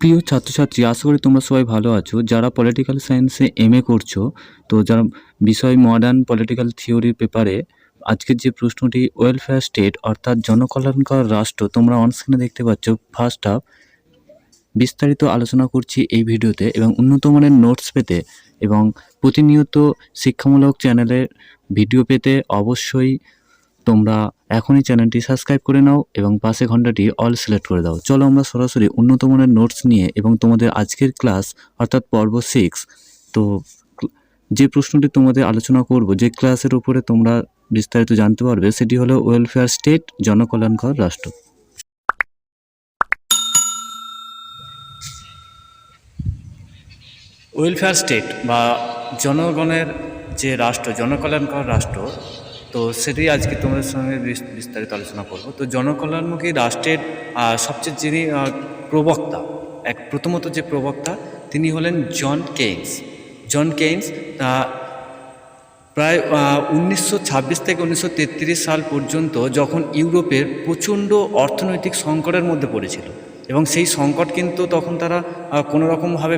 প্রিয় ছাত্রছাত্রী, আশা করি তোমরা সবাই ভালো আছো। যারা পলিটিক্যাল সায়েন্সে এম এ করছ, তো যারা বিষয় মডার্ন পলিটিক্যাল থিওরির পেপারে আজকের যে প্রশ্নটি ওয়েলফেয়ার স্টেট অর্থাৎ জনকল্যাণকর রাষ্ট্র, তোমরা অনস্ক্রিনে দেখতে পাচ্ছ। ফার্স্ট হাফ বিস্তারিত আলোচনা করছি এই ভিডিওতে এবং উন্নত মানের নোটস পেতে এবং প্রতিনিয়ত শিক্ষামূলক চ্যানেলের ভিডিও পেতে অবশ্যই তোমরা এখনই চ্যানেলটি সাবস্ক্রাইব করে নাও এবং পাশে ঘন্টাটি অল সিলেক্ট করে দাও। চলো আমরা সরাসরি উন্নত মানের নোটস নিয়ে এবং তোমাদের আজকের ক্লাস, অর্থাৎ পর্ব সিক্স তো যে প্রশ্নটি তোমাদের আলোচনা করব, যে ক্লাসের উপরে তোমরা বিস্তারিত জানতে পারবে, সেটি হলো ওয়েলফেয়ার স্টেট জনকল্যাণকর রাষ্ট্র। ওয়েলফেয়ার স্টেট বা জনগণের যে রাষ্ট্র জনকল্যাণকর রাষ্ট্র তো সেটি আজকে তোমাদের সঙ্গে বিস্তারিত আলোচনা করব। তো জনকল্যাণমুখী রাষ্ট্রের সবচেয়ে যিনি প্রবক্তা এক প্রথমত যে প্রবক্তা তিনি হলেন জন কেইন্স। জন কেইন্স তা প্রায় উনিশশো ছাব্বিশ থেকে উনিশশো তেত্রিশ সাল পর্যন্ত যখন ইউরোপের প্রচণ্ড অর্থনৈতিক সংকটের মধ্যে পড়েছিল এবং সেই সংকট কিন্তু তখন তারা আহ, কোনো রকমভাবে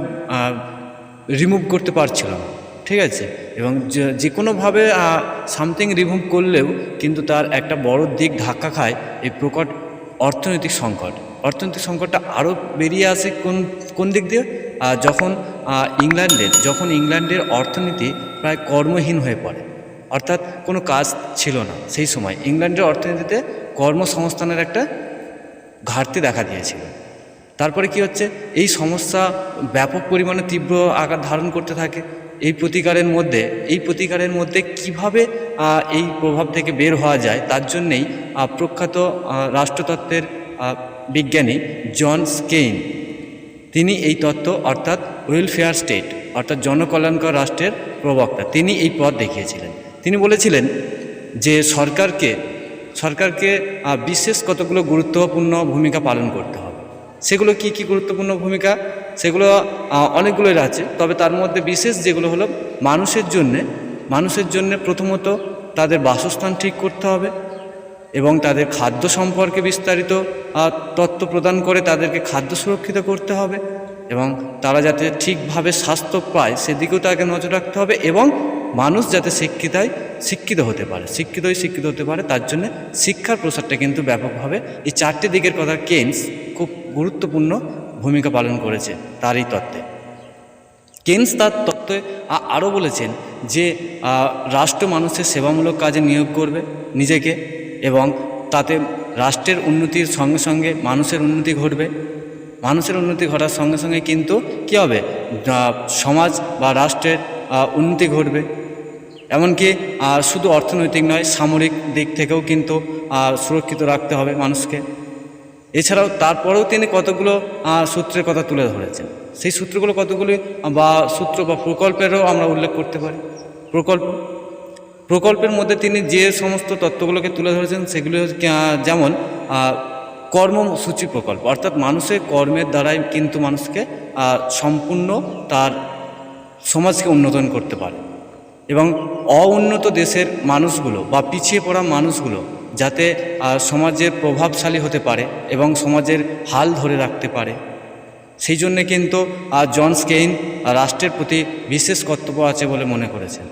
রিমুভ করতে পারছিল না। ঠিক আছে? এবং যে- কোনোভাবে সামথিং রিমুভ করলেও কিন্তু তার একটা বড় দিক ধাক্কা খায় এই প্রকট অর্থনৈতিক সংকট। অর্থনৈতিক সংকটটা আরও বেরিয়ে আসে কোন কোন দিক দিয়ে? যখন ইংল্যান্ডের যখন ইংল্যান্ডের অর্থনীতি প্রায় কর্মহীন হয়ে পড়ে, অর্থাৎ কোনো কাজ ছিল না, সেই সময় ইংল্যান্ডের অর্থনীতিতে কর্মসংস্থানের একটা ঘাটতি দেখা দিয়েছিল। তারপরে কি হচ্ছে? এই সমস্যা ব্যাপক পরিমাণে তীব্র আকার ধারণ করতে থাকে। এই প্রতিকারের মধ্যে, এই প্রতিকারের মধ্যে কীভাবে এই প্রভাব থেকে বের হওয়া যায়, তার জন্যেই প্রখ্যাত রাষ্ট্রতত্ত্বের বিজ্ঞানী জন স্কেইন। তিনি এই তত্ত্ব, অর্থাৎ ওয়েলফেয়ার স্টেট, অর্থাৎ জনকল্যাণকর রাষ্ট্রের প্রবক্তা, তিনি এই পথ দেখিয়েছিলেন। তিনি বলেছিলেন যে সরকারকে সরকারকে বিশেষ কতগুলো গুরুত্বপূর্ণ ভূমিকা পালন করতে হবে। সেগুলো কি কি গুরুত্বপূর্ণ ভূমিকা? সেগুলো অনেকগুলোই আছে। তবে তার মধ্যে বিশেষ যেগুলো হলো মানুষের জন্যে মানুষের জন্যে প্রথমত তাদের বাসস্থান ঠিক করতে হবে এবং তাদের খাদ্য সম্পর্কে বিস্তারিত তথ্য প্রদান করে তাদেরকে খাদ্য সুরক্ষিত করতে হবে এবং তারা যাতে ঠিকভাবে স্বাস্থ্য পায় সেদিকেও তাকে নজর রাখতে হবে এবং মানুষ যাতে শিক্ষিতায় শিক্ষিত হতে পারে, শিক্ষিতই শিক্ষিত হতে পারে, তার জন্য শিক্ষার প্রসারটা কিন্তু ব্যাপকভাবে। এই চারটি দিকের কথা কেন্স খুব গুরুত্বপূর্ণ ভূমিকা পালন করেছে তার এই তত্ত্বে। কেন্স তার তত্ত্বে আরও বলেছেন যে রাষ্ট্র মানুষের সেবামূলক কাজে নিয়োগ করবে নিজেকে এবং তাতে রাষ্ট্রের উন্নতির সঙ্গে সঙ্গে মানুষের উন্নতি ঘটবে। মানুষের উন্নতি ঘটার সঙ্গে সঙ্গে কিন্তু কী হবে? সমাজ বা রাষ্ট্রের উন্নতি ঘটবে। এমনকি শুধু অর্থনৈতিক নয়, সামরিক দিক থেকেও কিন্তু সুরক্ষিত রাখতে হবে মানুষকে। এছাড়াও তারপরেও তিনি কতগুলো সূত্রের কথা তুলে ধরেছেন। সেই সূত্রগুলো কতগুলি, বা সূত্র বা প্রকল্পেরও আমরা উল্লেখ করতে পারি। প্রকল্প, প্রকল্পের মধ্যে তিনি যে সমস্ত তত্ত্বগুলোকে তুলে ধরেছেন, সেগুলি যেমন কর্মসূচি প্রকল্প। অর্থাৎ মানুষের কর্মের দ্বারাই কিন্তু মানুষকে সম্পূর্ণ তার সমাজকে উন্নতন করতে পারে। এবং অউন্নত দেশের মানুষগুলো, বা পিছিয়ে পড়া মানুষগুলো যাতে সমাজের প্রভাবশালী হতে পারে এবং সমাজের হাল ধরে রাখতে পারে। সেই জন্যে কিন্তু জন স্কেইন রাষ্ট্রের প্রতি বিশেষ কর্তব্য আছে বলে মনে করেছেন।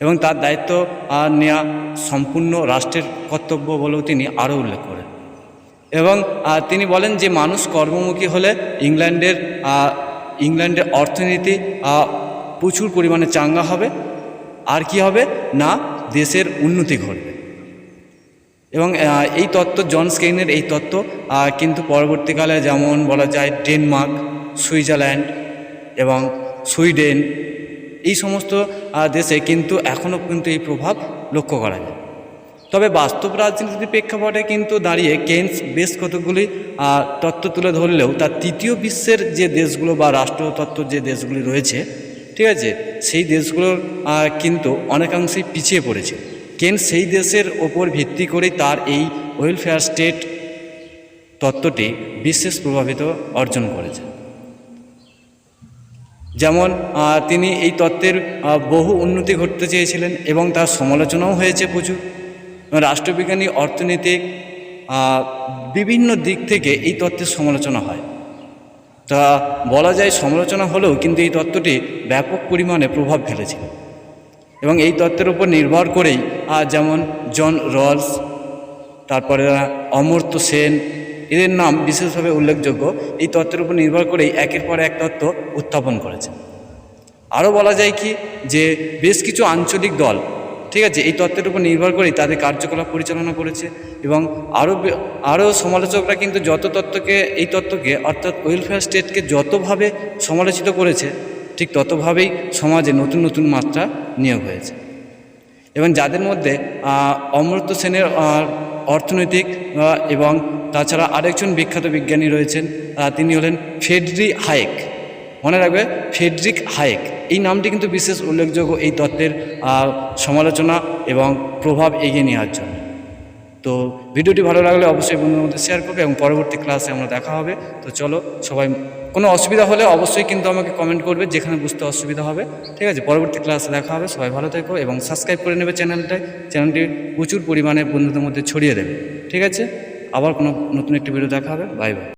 এবং তার দায়িত্ব নেওয়া সম্পূর্ণ রাষ্ট্রের কর্তব্য বলেও তিনি আরও উল্লেখ করেন। এবং তিনি বলেন যে, মানুষ কর্মমুখী হলে ইংল্যান্ডের ইংল্যান্ডের অর্থনীতি প্রচুর পরিমাণে চাঙ্গা হবে। আর কি হবে? না, দেশের উন্নতি ঘটবে। এবং এই তত্ত্ব, জন স্কেইনের এই তত্ত্ব কিন্তু পরবর্তীকালে যেমন বলা যায় ডেনমার্ক, সুইজারল্যান্ড এবং সুইডেন, এই সমস্ত দেশে কিন্তু এখনও কিন্তু এই প্রভাব লক্ষ্য করা যায়। তবে বাস্তব রাজনীতির প্রেক্ষাপটে কিন্তু দাঁড়িয়ে কেন্স বেশ কতগুলি তত্ত্ব তুলে ধরলেও তার তৃতীয় বিশ্বের যে দেশগুলো বা রাষ্ট্রতত্ত্ব যে দেশগুলি রয়েছে, ঠিক আছে, সেই দেশগুলোর কিন্তু অনেকাংশেই পিছিয়ে পড়েছে। কেন সেই দেশের ওপর ভিত্তি করেই তার এই ওয়েলফেয়ার স্টেট তত্ত্বটি বিশেষ প্রভাবিত অর্জন করেছে। যেমন তিনি এই তত্ত্বের বহু উন্নতি ঘটতে চেয়েছিলেন এবং তার সমালোচনাও হয়েছে প্রচুর। রাষ্ট্রবিজ্ঞানী, অর্থনৈতিক বিভিন্ন দিক থেকে এই তত্ত্বের সমালোচনা হয়। তা বলা যায় সমালোচনা হলেও কিন্তু এই তত্ত্বটি ব্যাপক পরিমাণে প্রভাব ফেলেছিল। এবং এই তত্ত্বের উপর নির্ভর করেই আজ যেমন জন রলস, তারপরে অমর্ত্য সেন, এদের নাম বিশেষভাবে উল্লেখযোগ্য। এই তত্ত্বের উপর নির্ভর করেই একের পর এক তত্ত্ব উত্থাপন করেছে আরও বলা যায় কি যে বেশ কিছু আঞ্চলিক দল, ঠিক আছে, এই তত্ত্বের উপর নির্ভর করেই তাদের কার্যকলাপ পরিচালনা করেছে এবং আরও আরও সমালোচকরা কিন্তু যত তত্ত্বকে, এই তত্ত্বকে, অর্থাৎ ওয়েলফেয়ার স্টেটকে যতভাবে সমালোচিত করেছে ঠিক ততভাবেই সমাজে নতুন নতুন মাত্রা নিয়োগ হয়েছে। এবং যাদের মধ্যে অমর্ত্য সেনের অর্থনৈতিক এবং তাছাড়া আরেকজন বিখ্যাত বিজ্ঞানী রয়েছেন তিনি হলেন ফেডরি হায়েক। মনে রাখবে, ফেডরিক হায়েক। এই নামটি কিন্তু বিশেষ উল্লেখযোগ্য এই তত্ত্বের সমালোচনা এবং প্রভাব এগিয়ে নেওয়ার জন্য। তো ভিডিওটি ভালো লাগলে অবশ্যই বন্ধুদের মধ্যে শেয়ার করবে এবং পরবর্তী ক্লাসে আমরা দেখা হবে। তো চলো, সবাই কোনো অসুবিধা হলে অবশ্যই কিন্তু আমাকে কমেন্ট করবে, যেখানে বুঝতে অসুবিধা হবে। ঠিক আছে? পরবর্তী ক্লাসে দেখা হবে। সবাই ভালো থেকো এবং সাবস্ক্রাইব করে নেবে চ্যানেলটায় চ্যানেলটি প্রচুর পরিমাণে বন্ধুদের মধ্যে ছড়িয়ে দেবে। ঠিক আছে? আবার কোনো নতুন একটি ভিডিও দেখা হবে। Bye bye